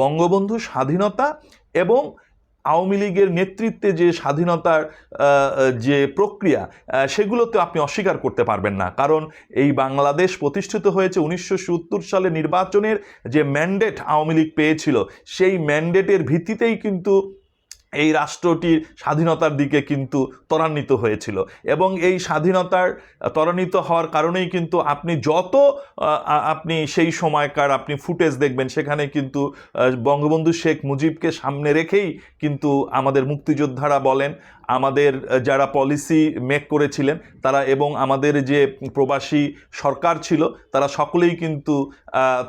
বঙ্গবন্ধু স্বাধীনতা এবং আওয়ামী লীগের নেতৃত্বে যে স্বাধীনতার যে প্রক্রিয়া সেগুলোতে আপনি অস্বীকার করতে পারবেন না। কারণ এই বাংলাদেশ প্রতিষ্ঠিত হয়েছে উনিশশো সত্তর সালে নির্বাচনের যে ম্যান্ডেট আওয়ামী লীগ পেয়েছিল, সেই ম্যান্ডেটের ভিত্তিতেই কিন্তু এই রাষ্ট্রটির স্বাধীনতার দিকে কিন্তু ত্বরান্বিত হয়েছিল। এবং এই স্বাধীনতার ত্বরান্বিত হওয়ার কারণেই কিন্তু আপনি যত আপনি সেই সময়কার আপনি ফুটেজ দেখবেন, সেখানে কিন্তু বঙ্গবন্ধু শেখ মুজিবকে সামনে রেখেই কিন্তু আমাদের মুক্তিযোদ্ধারা বলেন আমাদের যারা পলিসি মেক করেছিলেন, তারা এবং আমাদের যে প্রবাসী সরকার ছিল, তারা সকলেই কিন্তু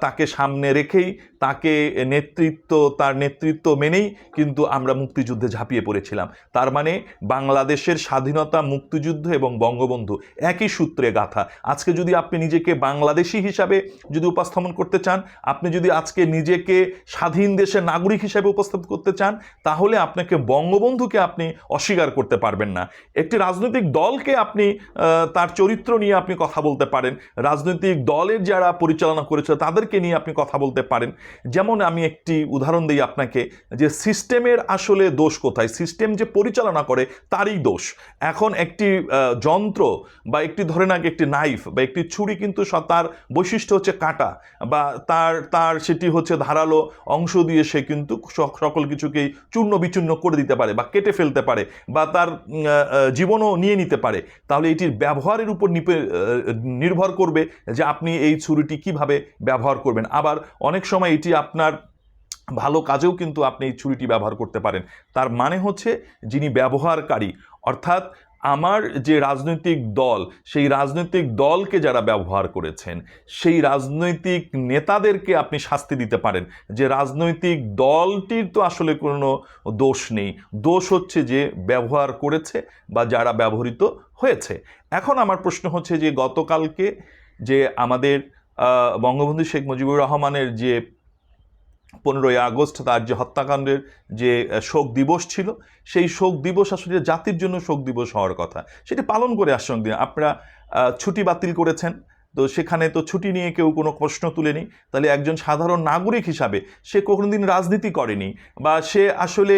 তাকে সামনে রেখেই, তাকে নেতৃত্ব, তার নেতৃত্ব মেনেই কিন্তু আমরা মুক্তিযুদ্ধে ঝাঁপিয়ে পড়েছিলাম। তার মানে বাংলাদেশের স্বাধীনতা, মুক্তিযুদ্ধ এবং বঙ্গবন্ধু একই সূত্রে গাথা। আজকে যদি আপনি নিজেকে বাংলাদেশি হিসাবে যদি উপস্থাপন করতে চান, আপনি যদি আজকে নিজেকে স্বাধীন দেশের নাগরিক হিসাবে উপস্থাপন করতে চান, তাহলে আপনাকে বঙ্গবন্ধুকে আপনি অস্বীকার করতে পারবেন না। একটি রাজনৈতিক দলকে আপনি তার চরিত্র নিয়ে আপনি কথা বলতে পারেন। রাজনৈতিক দলের যারা পরিচালনা করেছে তাদেরকে নিয়ে আপনি কথা বলতে পারেন। যেমন আমি একটি উদাহরণ দিই আপনাকে, যে সিস্টেমের আসলে দোষ কোথায়? সিস্টেম যে পরিচালনা করে, তারই দোষ। এখন একটি যন্ত্র বা একটি, ধরে নাক একটি নাইফ বা একটি ছুরি কিন্তু তার বৈশিষ্ট্য হচ্ছে কাটা বা তার তার সেটি হচ্ছে ধারালো অংশ দিয়ে সে কিন্তু সকল কিছুকেই চূর্ণ বিচূর্ণ করে দিতে পারে বা কেটে ফেলতে পারে। বা তার জীবনও নিয়ে নিতে পারে, তাহলে এটির ব্যবহারের উপর নির্ভর করবে যে আপনি এই ছুরিটি কীভাবে ব্যবহার করবেন। আবার অনেক সময় এটি আপনার ভালো কাজেও কিন্তু আপনি এই ছুরিটি ব্যবহার করতে পারেন। তার মানে হচ্ছে যিনি ব্যবহারকারী, অর্থাৎ আমার যে রাজনৈতিক দল, সেই রাজনৈতিক দলকে যারা ব্যবহার করেছেন, সেই রাজনৈতিক নেতাদেরকে আপনি শাস্তি দিতে পারেন। যে রাজনৈতিক দলটির তো আসলে কোনো দোষ নেই। দোষ হচ্ছে যে ব্যবহার করেছে বা যারা ব্যবহৃত হয়েছে। এখন আমার প্রশ্ন হচ্ছে যে গতকালকে যে আমাদের বঙ্গবন্ধু শেখ মুজিবুর রহমানের যে পনেরোই আগস্ট তার যে হত্যাকাণ্ডের যে শোক দিবস ছিল, সেই শোক দিবস আসলে জাতির জন্য শোক দিবস হওয়ার কথা। সেটি পালন করে আসছেন আপনারা ছুটি বাতিল করেছেন। তো সেখানে তো ছুটি নিয়ে কেউ কোনো প্রশ্ন তুলেনি। তাহলে একজন সাধারণ নাগরিক হিসাবে সে কোনোদিন রাজনীতি করেনি বা সে আসলে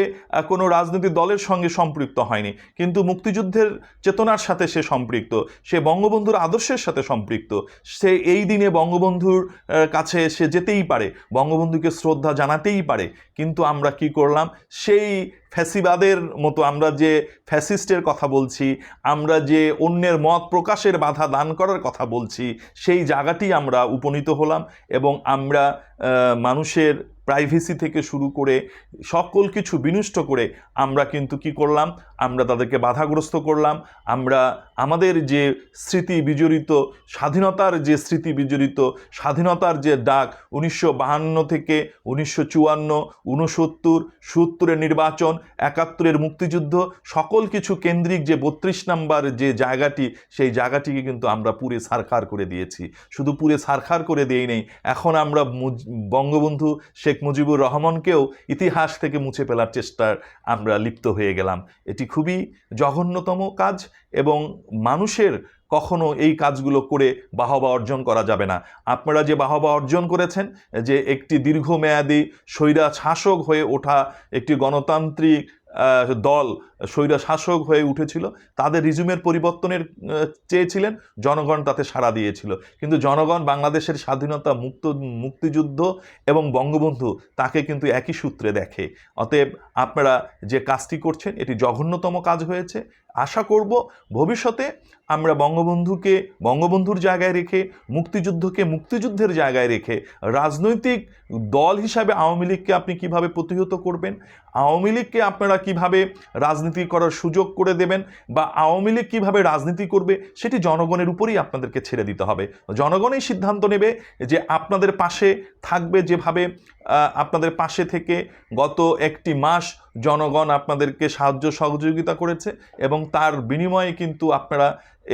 কোনো রাজনৈতিক দলের সঙ্গে সম্পৃক্ত হয়নি। কিন্তু মুক্তিযুদ্ধের চেতনার সাথে সে সম্পৃক্ত, সে বঙ্গবন্ধুর আদর্শের সাথে সম্পৃক্ত, সে এই দিনে বঙ্গবন্ধুর কাছে সে যেতেই পারে, বঙ্গবন্ধুকে শ্রদ্ধা জানাতেই পারে। কিন্তু আমরা কি করলাম? সেই ফ্যাসিবাদের মতো আমরা যে ফ্যাসিস্টের কথা বলছি, আমরা যে অন্যের মত প্রকাশের বাধা দান করার কথা বলছি, সেই জায়গাটি আমরা উপনীত হলাম এবং আমরা মানুষের প্রাইভেসি থেকে শুরু করে সকল কিছু বিনষ্ট করে আমরা কিন্তু কি করলাম? আমরা তাদেরকে বাধাগ্রস্ত করলাম। আমরা আমাদের যে স্মৃতি বিজড়িত, স্বাধীনতার যে স্মৃতি বিজড়িত, স্বাধীনতার যে ডাক উনিশশো বাহান্ন থেকে উনিশশো চুয়ান্ন উনসত্তর সত্তরের নির্বাচন, একাত্তরের মুক্তিযুদ্ধ, সকল কিছু কেন্দ্রিক যে বত্রিশ নাম্বার যে জায়গাটি, সেই জায়গাটিকে কিন্তু আমরা পুরে সারখার করে দিয়েছি। শুধু পুরে সারখার করে দিয়েই নেই, এখন আমরা বঙ্গবন্ধু শেখ মুজিবুর রহমানকেও ইতিহাস থেকে মুছে ফেলার চেষ্টার আমরা লিপ্ত হয়ে গেলাম। এটি খুবই জঘন্যতম কাজ এবং মানুষের কখনো এই কাজগুলো করে বাহবা অর্জন করা যাবে না। আপনারা যে বাহবা অর্জন করেছেন, যে একটি দীর্ঘমেয়াদী স্বৈরা শাসক হয়ে ওঠা একটি গণতান্ত্রিক দল স্বৈরা শাসক হয়ে উঠেছিল, তাদের রিজুমের পরিবর্তনের চেয়েছিলেন, জনগণ তাতে সাড়া দিয়েছিল। কিন্তু জনগণ বাংলাদেশের স্বাধীনতা মুক্ত, মুক্তিযুদ্ধ এবং বঙ্গবন্ধু তাকে কিন্তু একই সূত্রে দেখে। অতএব আপনারা যে কাজটি করছেন, এটি জঘন্যতম কাজ হয়েছে। আশা করব ভবিষ্যতে আমরা বঙ্গবন্ধুকে, বঙ্গবন্ধুর জায়গায় রেখে, মুক্তিযুদ্ধকে মুক্তিযুদ্ধের জায়গায় রেখে, রাজনৈতিক দল হিসাবে আওয়ামী লীগকে আপনি কীভাবে প্রতিহত করবেন, আওয়ামী লীগকে আপনারা কীভাবে রাজনীতি করার সুযোগ করে দেবেন বা আওয়ামী লীগ কীভাবে রাজনীতি করবে সেটি জনগণের উপরেই আপনাদেরকে ছেড়ে দিতে হবে। জনগণই সিদ্ধান্ত নেবে যে আপনাদের পাশে থাকবে যেভাবে আপনাদের পাশে থেকে গত একটি মাস জনগণ আপনাদেরকে সাহায্য সহযোগিতা করেছে এবং তার বিনিময়ে কিন্তু আপনারা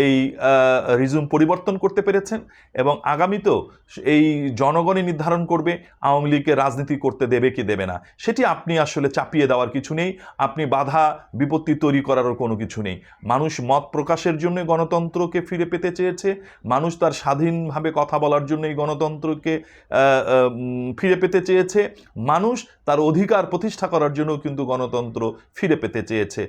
এই রিজুম পরিবর্তন করতে পেরেছেন এবং আগামীতেও এই জনগণই নির্ধারণ করবে আওয়ামী লীগকে রাজনীতি করতে দেবে কি দেবে না। সেটি আপনি আসলে চাপিয়ে দেওয়ার কিছু নেই, আপনি বাধা বিপত্তি তৈরি করারও কোনো কিছু নেই। মানুষ মত প্রকাশের জন্য গণতন্ত্রকে ফিরে পেতে চেয়েছে, মানুষ তার স্বাধীনভাবে কথা বলার জন্য এই গণতন্ত্রকে ফিরে পেতে চেয়েছে, মানুষ তার অধিকার প্রতিষ্ঠা করার জন্য কিন্তু গণতন্ত্র ফিরে পেতে চেয়েছে